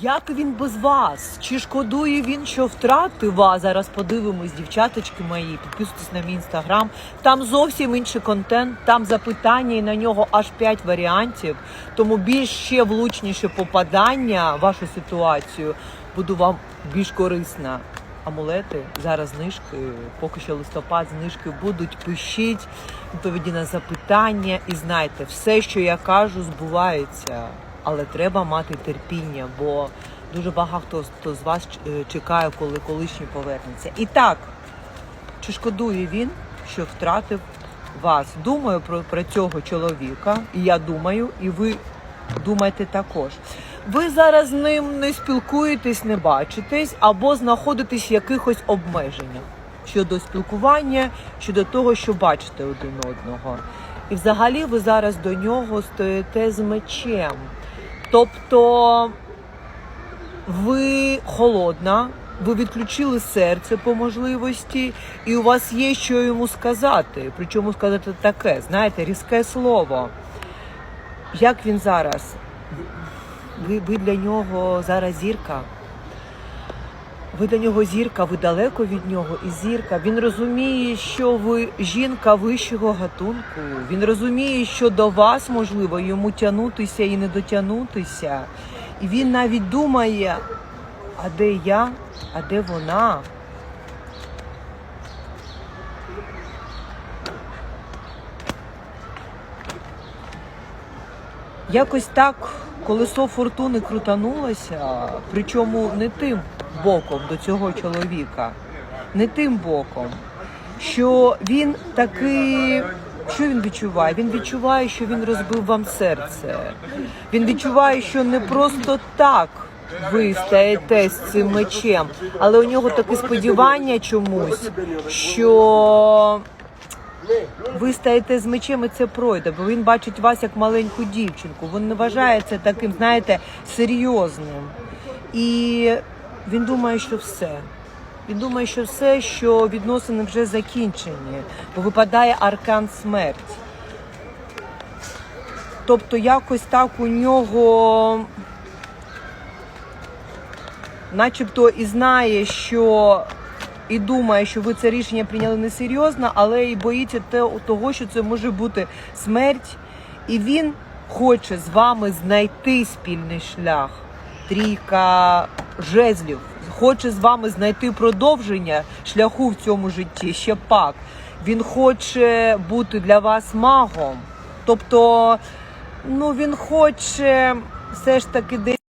Як він без вас? Чи шкодує він, що втратив вас? Зараз подивимось, дівчаточки мої. Підписуйтесь на мій інстаграм. Там зовсім інший контент, там запитання, і на нього аж 5 варіантів. Тому більш ще влучніше попадання в вашу ситуацію буду вам більш корисна. Амулети зараз знижки, поки що листопад, знижки будуть. Пишіть відповіді на запитання і знайте, все, що я кажу, збувається, але треба мати терпіння, бо дуже багато хто, з вас е, чекає, коли колишній повернеться. І так, чи шкодує він, що втратив вас? Думаю про, про цього чоловіка, і я думаю, і ви думайте також. Ви зараз з ним не спілкуєтесь, не бачитесь або знаходитесь в якихось обмеженнях щодо спілкування, щодо того, що бачите один одного. І взагалі ви зараз до нього стоїте з мечем. Тобто ви холодна, ви відключили серце по можливості, і у вас є що йому сказати. Причому сказати таке, знаєте, різке слово. Як він зараз? Ви, ви для нього зараз зірка. Ви для нього зірка, ви далеко від нього і зірка. Він розуміє, що ви жінка вищого гатунку. Він розуміє, що до вас можливо йому тягнутися і не дотягнутися. І він навіть думає, а де я, а де вона? Якось так колесо фортуни крутанулося, причому не тим боком до цього чоловіка, не тим боком, що він таки. Що він відчуває? Він відчуває, що він розбив вам серце. Він відчуває, що не просто так ви стаєте з цим мечем, але у нього таке сподівання чомусь, що ви стаєте з мечем і це пройде, бо він бачить вас як маленьку дівчинку. Він не вважає це таким, знаєте, серйозним. І він думає, що все. Він думає, що все, що відносини вже закінчені, бо випадає аркан смерть. Тобто якось так у нього, начебто, і знає, що і думає, що ви це рішення прийняли несерйозно, але і боїться того, що це може бути смерть. І він хоче з вами знайти спільний шлях. Трійка жезлів. Хоче з вами знайти продовження шляху в цьому житті. Ще пак. Він хоче бути для вас магом. Тобто, ну він хоче все ж таки десь.